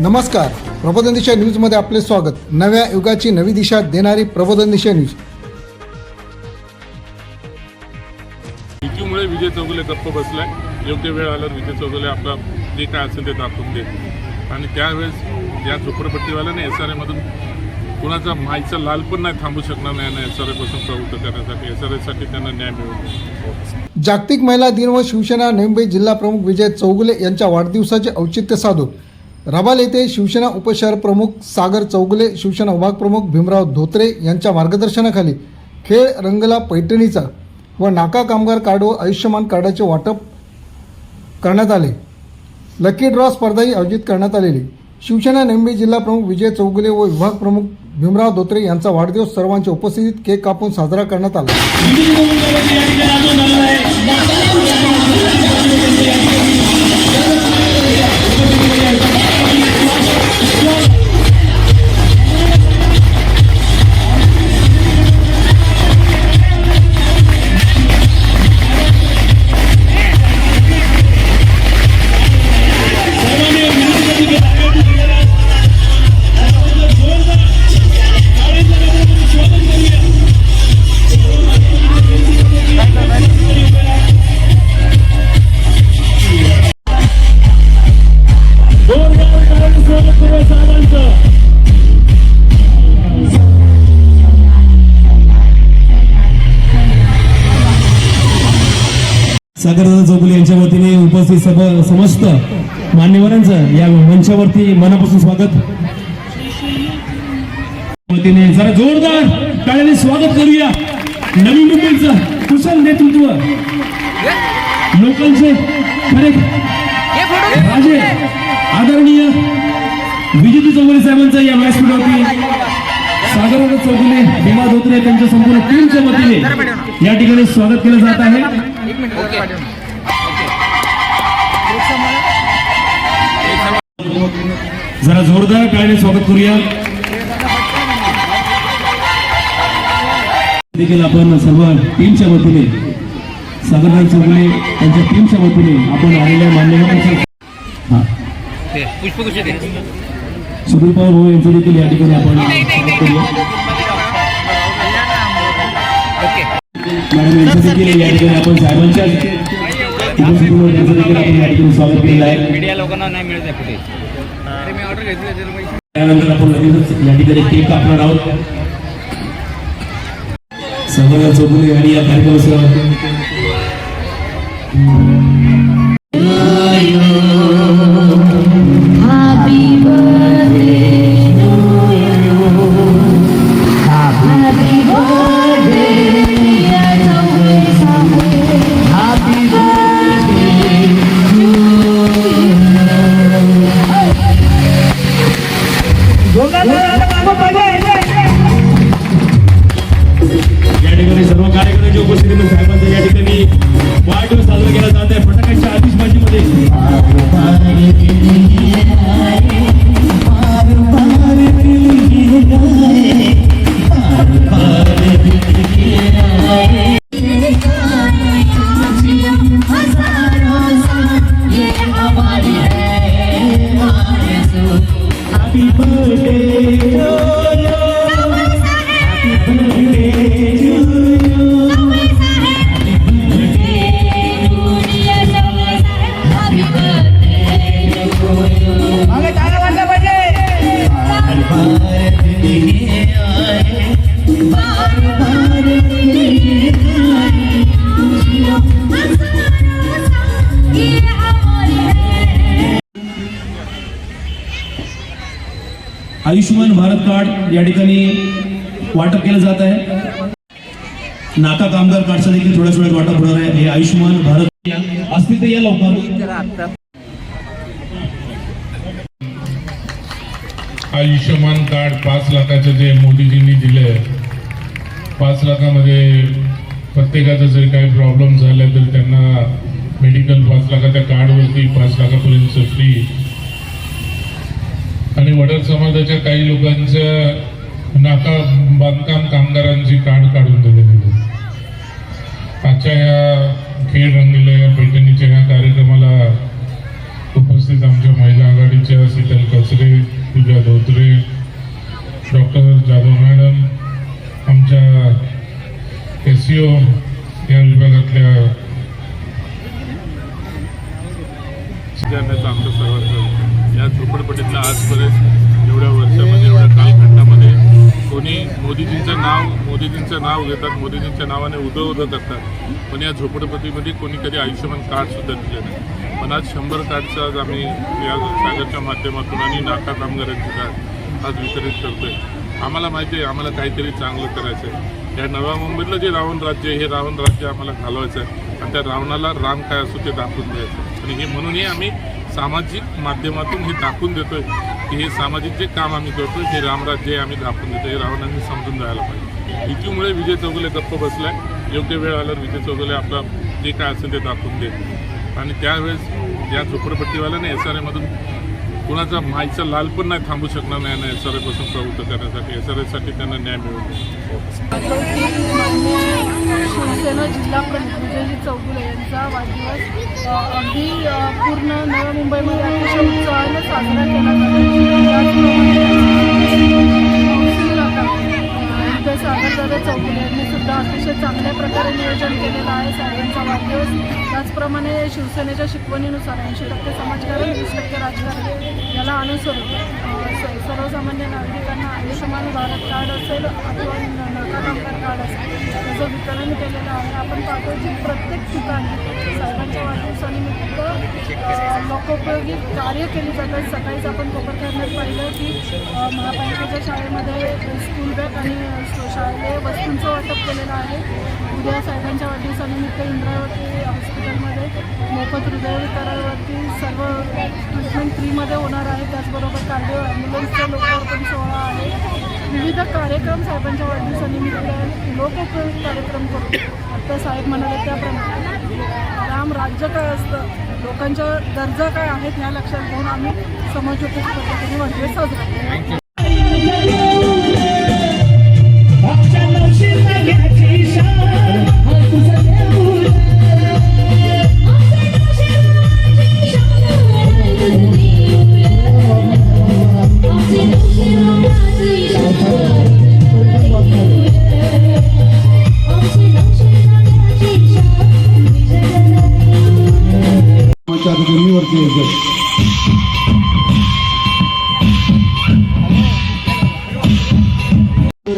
नमस्कार. प्रबोधन दिशा न्यूजमध्ये आपले स्वागत. नव्या युगाची नवी दिशा देणारी प्रबोधन दिशा न्यूज. युतीमुळे विजय चौगुले गप्प बसलाय. योग्य वेळ आल्यावर विजय चौगुले आपला जे काय असेल ते दाखवून देत आणि त्यावेळेस या झोपडपट्टीवाल्याने एस आर एमधून कुणाचा माईचा लाल पण नाही थांबू शकणार नाही आणि एस आर एपासून प्रवृत्त करण्यासाठी एस आर एसाठी त्यांना न्याय मिळवून जागतिक महिला दिन व शिवसेना मुंबई जिल्हा प्रमुख विजय चौगुले यांच्या वाढदिवसाचे औचित्य साधून रबाल येथे शिवसेना उपशहर प्रमुख सागर चौगुले शिवसेना विभाग प्रमुख भीमराव धोत्रे यांच्या मार्गदर्शनाखाली खेळ रंगला पैठणीचा व नाका कामगार कार्ड व आयुष्यमान कार्डाचे वाटप करण्यात आले. लकी ड्रॉ स्पर्धाही आयोजित करण्यात आलेली. शिवसेना नेंबे जिल्हा प्रमुख विजय चौगुले व विभाग प्रमुख भीमराव धोत्रे यांचा वाढदिवस सर्वांच्या उपस्थितीत केक कापून साजरा करण्यात आला. सागरदादा चौगुले यांच्या वतीने उपस्थित सब समस्त मान्यवरांचं या मंचावरती मनापासून स्वागत. वतीने जरा जोरदार टाळ्याने स्वागत करूया. नवी मुंबईचं कुशल नेतृत्व. लोकांचे खरे राजे आदरणीय विजिती चौगुले साहेबांचं या व्यासपीठावरती सागरदादा चौगुले भीमा धोत्रे त्यांच्या संपूर्ण टीमच्या वतीने या ठिकाणी स्वागत केलं जात आहे. जरा जोरदार टाळ्याने स्वागत करूया. देखील आपण सर्व टीमच्या वतीने सागरराव चौगुले त्यांच्या टीमच्या वतीने आपण आलेल्या मान्यवरांचं. पुष्पगुच्छ दे सुधीर पवार भाऊ यांचं देखील या ठिकाणी आपण मॅडम यांचं देखील या ठिकाणी आपण साहेबांच्या उपस्थितीमुळे त्यांचं देखील आपण या ठिकाणी स्वागत केलेलं आहे. मीडिया लोकांना नाही मिळत आहे कुठे. त्यानंतर आपण लगेचच या ठिकाणी केक कापणार आहोत. सगळ्या चौगुले आणि या कार्यक्रमाचं आयुष्यमान भारत कार्ड या ठिकाणी वाटप केलं जात आहे. नाका कामगार कार्डचं देखील थोड्या वेळात वाटप होणार आहे. हे आयुष्यमान भारत असतील तर या लवकर. आयुष्यमान कार्ड पाच लाखाचं जे मोदीजींनी दिलं पाच लाखामध्ये प्रत्येकाचा जर काही प्रॉब्लेम झाला तर त्यांना मेडिकल पाच लाखाच्या कार्डवरती पाच लाखापर्यंत फ्री आणि वडर समाजाच्या काही लोकांच्या नाका बांधकाम कामगारांची काढ काढून दिले गेले. आजच्या या खेळ रंगलेल्या या पैठणीच्या ह्या कार्यक्रमाला उपस्थित आमच्या महिला आघाडीच्या शीतल कचरे पूजा धोत्रे डॉक्टर जाधव मॅडम आमच्या एस सी या विभागातल्या जाण्याचं आमचं सर्वांचं या झोपडपट्टीतलं आजपर्यंत एवढ्या वर्षामध्ये एवढ्या कालखंडामध्ये कोणी मोदीजींचं नाव मोदीजींचं नाव घेतात मोदीजींच्या नावाने उदं उदं करतात. पण या झोपडपट्टीमध्ये कोणी कधी आयुष्यमान कार्डसुद्धा दिले नाही. पण आज शंभर कार्डचं आज आम्ही या सागरच्या माध्यमातून आणि नाका कामगारांची कार्ड आज वितरित करतोय. आम्हाला माहिती आहे आम्हाला काहीतरी चांगलं करायचं आहे. या नव्या मुंबईतलं जे रावण राज्य आहे हे रावण राज्य आम्हाला घालवायचं आहे. आणि त्या रावणाला राम काय असो ते दाखवून द्यायचं आणि हे म्हणूनही आम्ही सामाजिक माध्यमातून हे दाखवून देतोय की हे सामाजिक जे काम आम्ही करतोय हे रामराज्य आम्ही दाखवून देतो हे रावणांनी समजून जायला पाहिजे. युतीमुळे विजय चौगुले गप्प बसलाय. योग्य वेळ आल्यावर विजय चौगुले आपला जे काय असेल ते दाखवून देत आणि त्यावेळेस या झोपडपट्टीवाल्याने एस आर एमधून कुणाचा माईचा लाल पण नाही थांबू शकणार नाही ना एस आर एपासून प्रवृत्त करण्यासाठी. एस आर एसाठी त्यांना न्याय मिळवतो शिवसेना जिल्हा प्रमुख विजयजी चौगुले यांचा वाढदिवस अगदी पूर्ण नव्या मुंबईमध्ये अतिशय उत्साहाने साजरा केला जातो. सागरदादा चौगुले सुद्धा अतिशय चांगल्या प्रकारे नियोजन केलेलं आहे. साहेबांचा वाढदिवस. त्याचप्रमाणे शिवसेनेच्या शिकवणीनुसार ऐंशी टक्के समाजकारण वीस टक्के राजकारण याला अनुसरून सर्वसामान्य नागरिक आयुष्यमान भारत कार्ड असेल अथवा नगर नका कार्ड असेल त्याचं वितरण केलेलं आहे आपण पाहतो की प्रत्येक ठिकाणी साहेबांच्या वाढदिवसानिमित्त लोकोपयोगी कार्य केली जातात सकाळीच आपण कोपरखेरण्यात पाहिलं की महापालिकेच्या शाळेमध्ये स्कूल बॅग आणि शाळेमध्ये वस्तूंचं वाटप केलेलं आहे. उद्या साहेबांच्या वाढदिवसानिमित्त इंद्रावती हॉस्पिटलमध्ये मोफत हृदय विकारावरती सर्व ट्रीटमेंट फ्रीमध्ये होणार आहे. त्याचबरोबर कार्डिओ ॲम्ब्युलन्सचा लोकार्पण सोहळा आहे. विविध कार्यक्रम साहेबांच्या वाढदिवसानिमित्त लोकोपयोगी कार्यक्रम करतो. आता साहेब म्हणाले त्याप्रमाणे राम राज्य काय असतं? लोकांच्या गरजा काय आहेत ह्या लक्षात घेऊन आम्ही समाजोपयोगी पद्धतीने वाढदिवस साजरा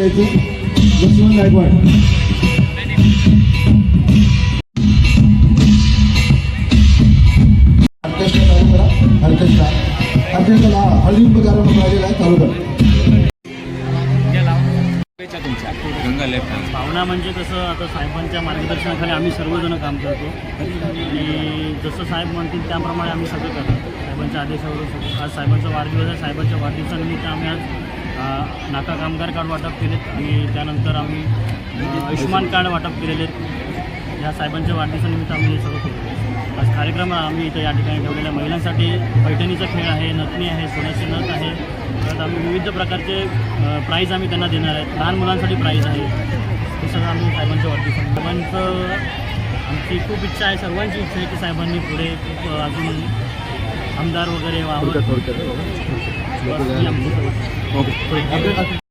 चालू करा. भावना म्हणजे कसं आता साहेबांच्या मार्गदर्शनाखाली आम्ही सर्वजण काम करतो. आणि जसं साहेब म्हणतील त्याप्रमाणे आम्ही सगळं करतो. साहेबांच्या आदेशावर आज साहेबांचा वाढदिवस आहे साहेबांच्या वाढदिवसानिमित्त आम्ही आज नाका कामगार कार्ड वाटप केलेत आणि त्यानंतर आम्ही आयुष्मान आयुष्यमान कार्ड वाटप केलेले आहेत. या साहेबांच्या वाढदिवसानिमित्त आम्ही हे सगळं केलं आज कार्यक्रम आम्ही इथं या ठिकाणी ठेवलेला महिलांसाठी पैठणीचा खेळ आहे नथनी आहे सोन्याची नथ आहे. परत आम्ही विविध प्रकारचे प्राईज आम्ही त्यांना देणार आहेत. लहान मुलांसाठी प्राईज आहे. हे सगळं आम्ही साहेबांच्या वाढदिवसात साहेबांचं आमची खूप इच्छा आहे सर्वांची इच्छा आहे की साहेबांनी पुढे खूप अजून आमदार वगैरे ही आमची